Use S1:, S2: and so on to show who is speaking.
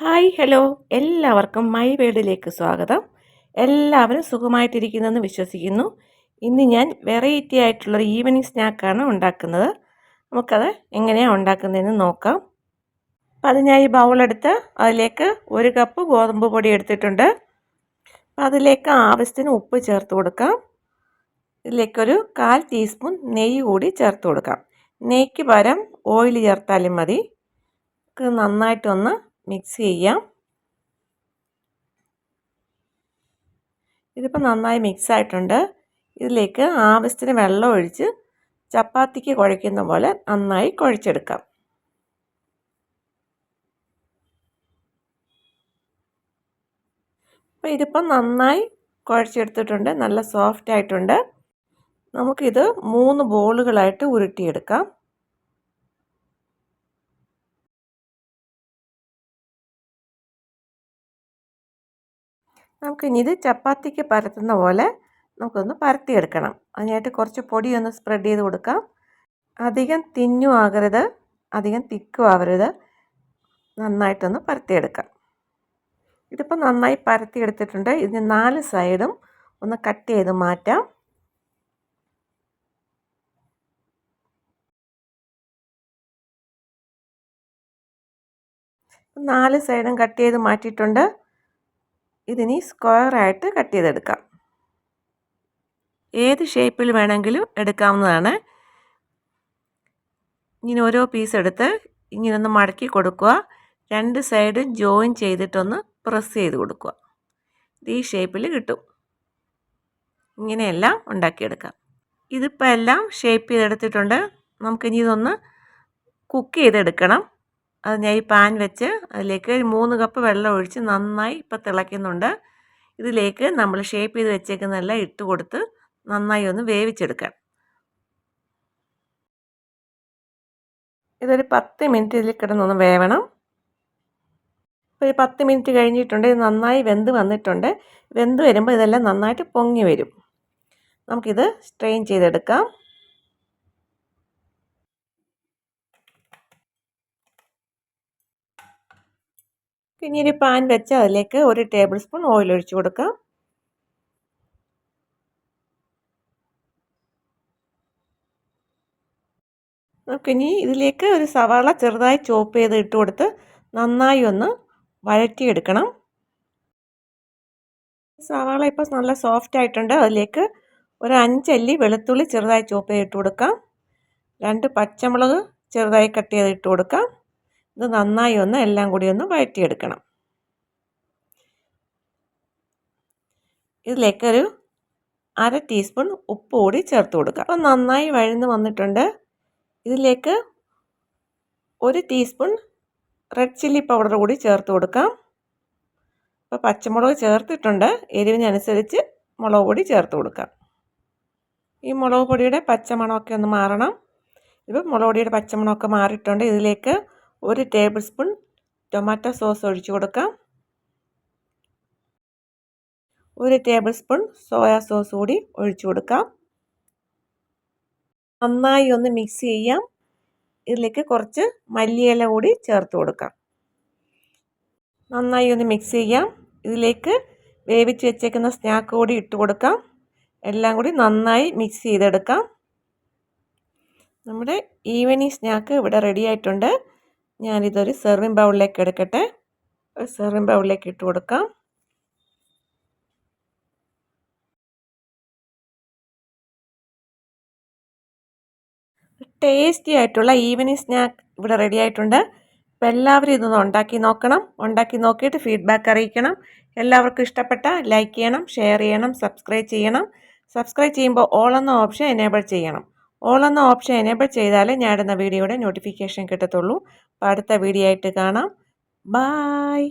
S1: Hi hello. എല്ലാവർക്കും my വേഡിലേക്ക് സ്വാഗതം. എല്ലാവരും സുഖമായിട്ടിരിക്കുന്നെന്ന് വിശ്വസിക്കുന്നു. ഇന്ന് ഞാൻ വെറൈറ്റി ആയിട്ടുള്ള ഈവനിങ് സ്നാക്കാണ് ഉണ്ടാക്കുന്നത്. നമുക്കത് എങ്ങനെയാണ് ഉണ്ടാക്കുന്നതെന്ന് നോക്കാം. അപ്പം അതിനായി ബൗളെടുത്ത് അതിലേക്ക് ഒരു കപ്പ് ഗോതമ്പ് പൊടി എടുത്തിട്ടുണ്ട്. അപ്പം അതിലേക്ക് ആവശ്യത്തിന് ഉപ്പ് ചേർത്ത് കൊടുക്കാം. ഇതിലേക്കൊരു കാൽ ടീസ്പൂൺ നെയ്യ് കൂടി ചേർത്ത് കൊടുക്കാം. നെയ്ക്ക് പകരം ഓയിൽ ചേർത്താലും മതി. നന്നായിട്ടൊന്ന് മിക്സ് ചെയ്യാം. ഇതിപ്പോൾ നന്നായി മിക്സ് ആയിട്ടുണ്ട്. ഇതിലേക്ക് ആവശ്യത്തിന് വെള്ളം ഒഴിച്ച് ചപ്പാത്തിക്ക് കുഴയ്ക്കുന്ന പോലെ നന്നായി കുഴച്ചെടുക്കാം. അപ്പോൾ ഇതിപ്പം നന്നായി കുഴച്ചെടുത്തിട്ടുണ്ട്. നല്ല സോഫ്റ്റ് ആയിട്ടുണ്ട്. നമുക്കിത് മൂന്ന് ബോളുകളായിട്ട് ഉരുട്ടിയെടുക്കാം. നമുക്കിനി ഇത് ചപ്പാത്തിക്ക് പരത്തുന്ന പോലെ നമുക്കൊന്ന് പരത്തിയെടുക്കണം. അതിനായിട്ട് കുറച്ച് പൊടി ഒന്ന് സ്പ്രെഡ് ചെയ്ത് കൊടുക്കാം. അധികം തിന്നും ആകരുത്. അധികം തിക്കും ആവരുത്. നന്നായിട്ടൊന്ന് പരത്തിയെടുക്കാം. ഇതിപ്പോൾ നന്നായി പരത്തിയെടുത്തിട്ടുണ്ട്. ഇതിന് നാല് സൈഡും ഒന്ന് കട്ട് ചെയ്ത് മാറ്റാം. നാല് സൈഡും കട്ട് ചെയ്ത് മാറ്റിയിട്ടുണ്ട്. ഇതിനി സ്ക്വയറായിട്ട് കട്ട് ചെയ്തെടുക്കാം. ഏത് ഷേപ്പിൽ വേണമെങ്കിലും എടുക്കാവുന്നതാണ്. ഇങ്ങനെ ഓരോ പീസ് എടുത്ത് ഇങ്ങനെ ഒന്ന് മടക്കി കൊടുക്കുക. രണ്ട് സൈഡും ജോയിൻ ചെയ്തിട്ടൊന്ന് പ്രസ് ചെയ്ത് കൊടുക്കുക. ഇത് ഈ ഷേപ്പിൽ കിട്ടും. ഇങ്ങനെയെല്ലാം ഉണ്ടാക്കിയെടുക്കാം. ഇതിപ്പോൾ എല്ലാം ഷേപ്പ് ചെയ്തെടുത്തിട്ടുണ്ട്. നമുക്കിനി ഇതൊന്ന് കുക്ക് ചെയ്തെടുക്കണം. അത് ഞാൻ ഈ പാൻ വെച്ച് അതിലേക്ക് മൂന്ന് കപ്പ് വെള്ളം ഒഴിച്ച് നന്നായി ഇപ്പോൾ തിളയ്ക്കുന്നുണ്ട്. ഇതിലേക്ക് നമ്മൾ ഷേപ്പ് ചെയ്ത് വെച്ചേക്കുന്നതെല്ലാം ഇട്ട് കൊടുത്ത് നന്നായി ഒന്ന് വേവിച്ചെടുക്കാം. ഇതൊരു പത്ത് മിനിറ്റ് ഇതിൽ കിടന്നൊന്ന് വേവണം. ഒരു പത്ത് മിനിറ്റ് കഴിഞ്ഞിട്ടുണ്ട്. ഇത് നന്നായി വെന്ത് വന്നിട്ടുണ്ട്. വെന്ത് വരുമ്പോൾ ഇതെല്ലാം നന്നായിട്ട് പൊങ്ങി വരും. നമുക്കിത് സ്ട്രെയിൻ ചെയ്തെടുക്കാം. പിന്നെ ഒരു പാൻ വെച്ച് അതിലേക്ക് ഒരു ടേബിൾ സ്പൂൺ ഓയിൽ ഒഴിച്ചു കൊടുക്കാം. നമുക്കിനി ഇതിലേക്ക് ഒരു സവാള ചെറുതായി ചോപ്പ് ചെയ്ത് ഇട്ട് കൊടുത്ത് നന്നായി ഒന്ന് വഴറ്റിയെടുക്കണം. സവാള ഇപ്പോൾ നല്ല സോഫ്റ്റ് ആയിട്ടുണ്ട്. അതിലേക്ക് ഒരു അഞ്ചല്ലി വെളുത്തുള്ളി ചെറുതായി ചോപ്പ് ചെയ്ത് ഇട്ട് കൊടുക്കാം. രണ്ട് പച്ചമുളക് ചെറുതായി കട്ട് ചെയ്ത് ഇട്ട് കൊടുക്കാം. ഇത് നന്നായി ഒന്ന് എല്ലാം കൂടി ഒന്ന് വഴറ്റിയെടുക്കണം. ഇതിലേക്കൊരു അര ടീസ്പൂൺ ഉപ്പ് കൂടി ചേർത്ത് കൊടുക്കുക. അപ്പോൾ നന്നായി വഴന്ന് വന്നിട്ടുണ്ട്. ഇതിലേക്ക് ഒരു ടീസ്പൂൺ റെഡ് ചില്ലി പൗഡർ കൂടി ചേർത്ത് കൊടുക്കാം. അപ്പോൾ പച്ചമുളക് ചേർത്തിട്ടുണ്ട്. എരിവിനനുസരിച്ച് മുളക് പൊടി ചേർത്ത് കൊടുക്കാം. ഈ മുളക് പൊടിയുടെ പച്ചമണമൊക്കെ ഒന്ന് മാറണം. ഇപ്പോൾ മുളക് പൊടിയുടെ പച്ചമണമൊക്കെ മാറിയിട്ടുണ്ട്. ഇതിലേക്ക് ഒരു ടേബിൾ സ്പൂൺ ടൊമാറ്റോ സോസ് ഒഴിച്ചു കൊടുക്കാം. ഒരു ടേബിൾ സ്പൂൺ സോയാ സോസ് കൂടി ഒഴിച്ചു കൊടുക്കാം. നന്നായി ഒന്ന് മിക്സ് ചെയ്യാം. ഇതിലേക്ക് കുറച്ച് മല്ലിയില കൂടി ചേർത്ത് കൊടുക്കാം. നന്നായി ഒന്ന് മിക്സ് ചെയ്യാം. ഇതിലേക്ക് വേവിച്ച് വെച്ചേക്കുന്ന സ്നാക്ക് കൂടി ഇട്ട് കൊടുക്കാം. എല്ലാം കൂടി നന്നായി മിക്സ് ചെയ്തെടുക്കാം. നമ്മുടെ ഈവനിങ് സ്നാക്ക് ഇവിടെ റെഡി ആയിട്ടുണ്ട്. ഞാനിതൊരു സെർവിങ് ബൗളിലേക്ക് എടുക്കട്ടെ ഒരു സെർവിങ് ബൗളിലേക്ക് ഇട്ട് കൊടുക്കാം. ടേസ്റ്റി ആയിട്ടുള്ള ഈവനിങ് സ്നാക്ക് ഇവിടെ റെഡി ആയിട്ടുണ്ട്. അപ്പോൾ എല്ലാവരും ഇതൊന്ന് ഉണ്ടാക്കി നോക്കണം. ഉണ്ടാക്കി നോക്കിയിട്ട് ഫീഡ്ബാക്ക് അറിയിക്കണം. എല്ലാവർക്കും ഇഷ്ടപ്പെട്ട ലൈക്ക് ചെയ്യണം ഷെയർ ചെയ്യണം സബ്സ്ക്രൈബ് ചെയ്യണം. സബ്സ്ക്രൈബ് ചെയ്യുമ്പോൾ ഓൾ എന്ന ഓപ്ഷൻ എനേബിൾ ചെയ്യണം. ഓൾ എന്ന ഓപ്ഷൻ എനേബിൾ ചെയ്താലേ ഞാൻ ഇടുന്ന വീഡിയോയുടെ നോട്ടിഫിക്കേഷൻ കിട്ടത്തുള്ളൂ. അപ്പോൾ അടുത്ത വീഡിയോ ആയിട്ട് കാണാം. ബായ്